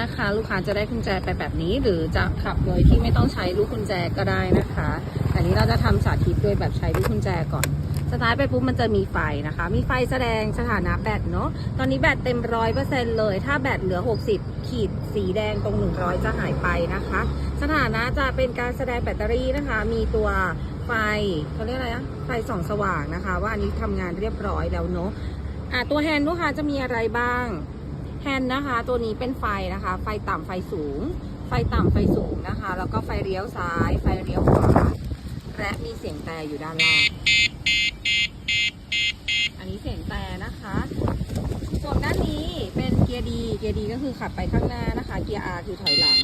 นะคะ ลูกค้าจะได้กุญแจไปแบบนี้ หรือจะขับโดยที่ไม่ต้องใช้ลูกกุญแจก็ได้นะคะ อันนี้เราจะทำสาธิตด้วยแบบใช้ลูกกุญแจก่อนสตาร์ทไปปุ๊บมันจะมีไฟนะคะ มีไฟแสดงสถานะแบตเนาะตอนนี้แบตเต็มร้อยเปอร์เซ็นเลย ถ้าแบตเหลือ 60 ขีดสีแดงตรง 100 จะหายไปนะคะ สถานะจะเป็นการแสดงแบตเตอรี่นะคะ มีตัวไฟเขาเรียกอะไรนะไฟส่องสว่างนะคะ ว่าอันนี้ทำงานเรียบร้อยแล้วเนาะอะตัวแฮนด์ลูกค้าจะมีอะไรบ้าง แฮนด์นะคะ ตัวนี้เป็นไฟนะคะ ไฟต่ำไฟสูง ไฟต่ำไฟสูงนะคะ แล้วก็ไฟเลี้ยวซ้าย ไฟเลี้ยวขวา และมีเสียงแต่อยู่ด้านล่าง อันนี้เสียงแต่นะคะ ส่วนด้านนี้เป็นเกียร์ดี เกียร์ดีก็คือขับไปข้างหน้านะคะ เกียร์ R คือถอยหลัง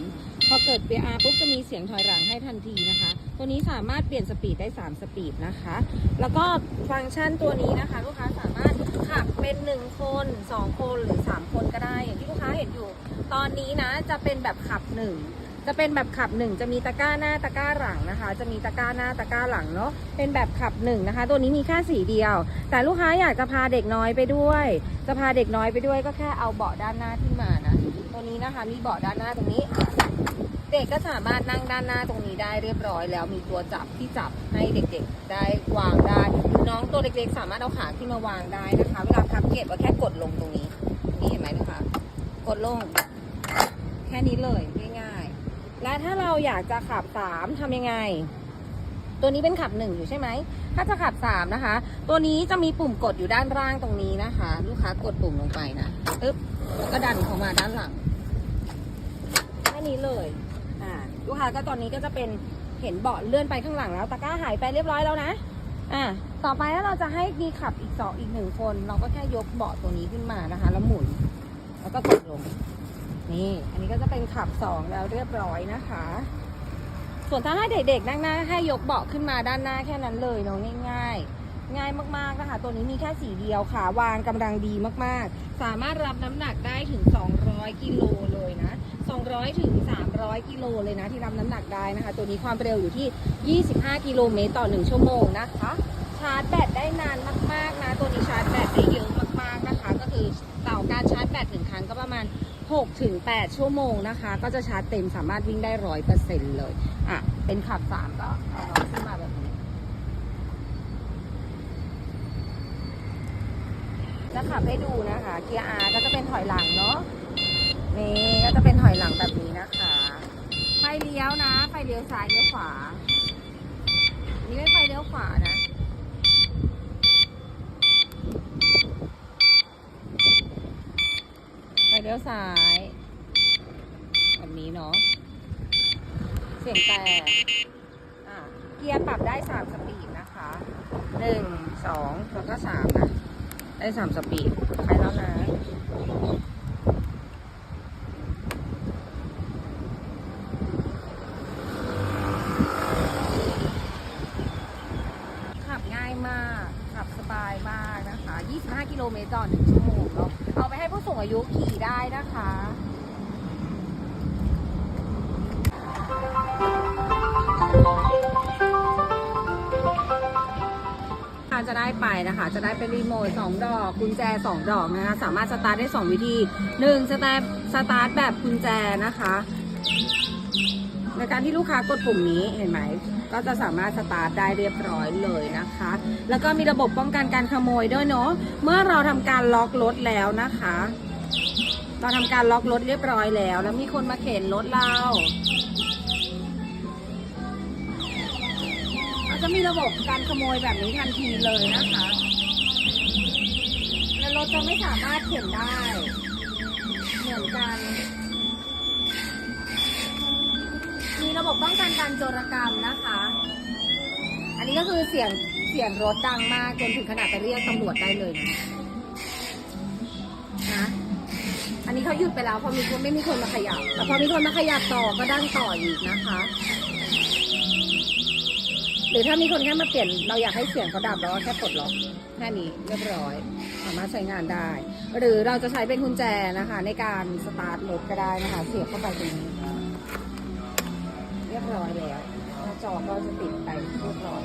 พอเกิดเกียร์ R ปุ๊บจะมีเสียงถอยหลังให้ทันทีนะคะ ตัวนี้สามารถเปลี่ยนสปีดได้ 3 สปีดนะคะ แล้วก็ฟังก์ชันตัวนี้นะคะ ลูกค้าสามารถขับเป็น 1 คน 2 คนหรือ 3 คนก็ได้ อย่างที่ลูกค้าเห็นอยู่ ตอนนี้นะจะเป็นแบบขับ 1 จะเป็นแบบขับ1จะมีตะกร้าหน้าตะกร้าหลังนะคะ จะมีตะกร้าหน้าตะกร้าหลังเนาะเป็นแบบขับ1นะคะ ตัวนี้มีแค่สีเดียว แต่ลูกค้าอยากจะพาเด็กน้อยไปด้วย จะพาเด็กน้อยไปด้วยก็แค่เอาเบาะด้านหน้าขึ้นมานะตัวนี้นะคะมีเบาะด้านหน้าตรงนี้ เด็กก็สามารถนั่งด้านหน้าตรงนี้ได้เรียบร้อย แล้วมีตัวจับที่จับให้เด็กๆ ได้วางได้น้องตัวเล็กๆ สามารถเอาขาขึ้นมาวางได้นะคะ เวลาพับเก็บก็แค่กดลงตรงนี้นี่เห็นไหมนะคะกดลงแค่นี้เลยง่าย และถ้าเราอยากจะขับสามทำยังไง ตัวนี้เป็นขับหนึ่งอยู่ใช่ไหม ถ้าจะขับสามนะคะ ตัวนี้จะมีปุ่มกดอยู่ด้านล่างตรงนี้นะคะ ลูกค้ากดปุ่มลงไปนะปึ๊บแล้วก็ดันเข้ามาด้านหลังแค่นี้เลยอ่าลูกค้าก็ตอนนี้ก็จะเป็นเห็นเบาะเลื่อนไปข้างหลังแล้วตะกร้าหายไปเรียบร้อยแล้วนะอ่าต่อไปถ้าเราจะให้มีขับอีกสองอีกหนึ่งคน เราก็แค่ยกเบาะตัวนี้ขึ้นมานะคะ แล้วหมุน แล้วก็กดลง นี่ อันนี้ก็จะเป็นขับสองแล้วเรียบร้อยนะคะ ส่วนถ้าให้เด็กๆนั่งหน้าให้ยกเบาะขึ้นมาด้านหน้าแค่นั้นเลยเนาะง่าย ๆง่ายมากๆนะคะ ตัวนี้มีแค่สีเดียวค่ะ วางกำลังดีมากๆ สามารถรับน้ำหนักได้ถึง 200 กิโลเลยนะ 200 ถึง 300 กิโลเลยนะ ที่รับน้ำหนักได้นะคะ ตัวนี้ความเร็วอยู่ที่ 25 กิโลเมตรต่อ 1 ชั่วโมงนะคะ ชาร์จแบตได้นานมากๆนะ ตัวนี้ชาร์จแบตได้เยอะมากๆนะคะ ก็คือเต่อการชาร์จแบตหนึ่งครั้งก็ประมาณ 6ถึง8ชั่วโมงนะคะ ก็จะชาร์จเต็มสามารถวิ่งได้ร้อยเปอร์เซ็นต์เลย อะ เป็นขับ3ก็เอาน้องขึ้นมาแบบนี้จะขับให้ดูนะคะ เกียร์ R ก็จะเป็นถอยหลังเนาะนี่ก็จะเป็นถอยหลังแบบนี้นะคะ ไฟเลี้ยวนะ ไฟเลี้ยวซ้ายเลี้ยวขวา นี่เป็นไฟเลี้ยวขวานะ ไฟเลี้ยว ซ้าย แบบนี้เนาะ เสียงแต่อะเกียร์ปรับได้สามสปีดนะคะหนึ่งสองแล้วก็สามนะ ได้สามสปีดใช้แล้วนะ บง่ายมาก ขับสบายมากนะคะ 25 กิโลเมตรต่อ1ชั่วโมงเนาะเอาไปให้ผู้สูงอายุขี่ได้นะคะจะได้ไปนะคะ จะได้เป็นรีโมท2ดอกกุญแจ 2 ดอกนะคะ สามารถสตาร์ทได้ 2 วิธี1สตาร์ทสตาร์ทแบบกุญแจนะคะ ในการที่ลูกค้ากดปุ่มนี้เห็นไหม ก็จะสามารถสตาร์ทได้เรียบร้อยเลยนะคะ แล้วก็มีระบบป้องกันการขโมยด้วยเนาะเมื่อเราทำการล็อกรถแล้วนะคะ เราทำการล็อกรถเรียบร้อยแล้ว แล้วมีคนมาเข็นรถเราเราจะมีระบบการขโมยแบบนี้ทันทีเลยนะคะและรถจะไม่สามารถเข็นได้ เหมือนกัน มี ระบบป้องกันการโจรกรรมนะคะ อันนี้ก็คือเสียงเสียงรถดังมากจนถึงขนาดไปเรียกตำรวจได้เลยนะนะอันนี้เขาหยุดไปแล้วเพอมีคนไม่มีคนมาขยับแต่พอมีคนมาขยับต่อก็ดังต่ออีกนะคะ หรือถ้ามีคนแค่มาเปลี่ยนเราอยากให้เสียงเขาดับเราก็แค่ปลดล็อกแค่นี้เรียบร้อย สามารถใช้งานได้ หรือเราจะใช้เป็นกุญแจนะคะ ในการสตาร์ทรถก็ได้นะคะ เสียบเข้าไปตรงนี้ ร้อยแล้วหน้าจอก็จะติดไปเรียบร้อย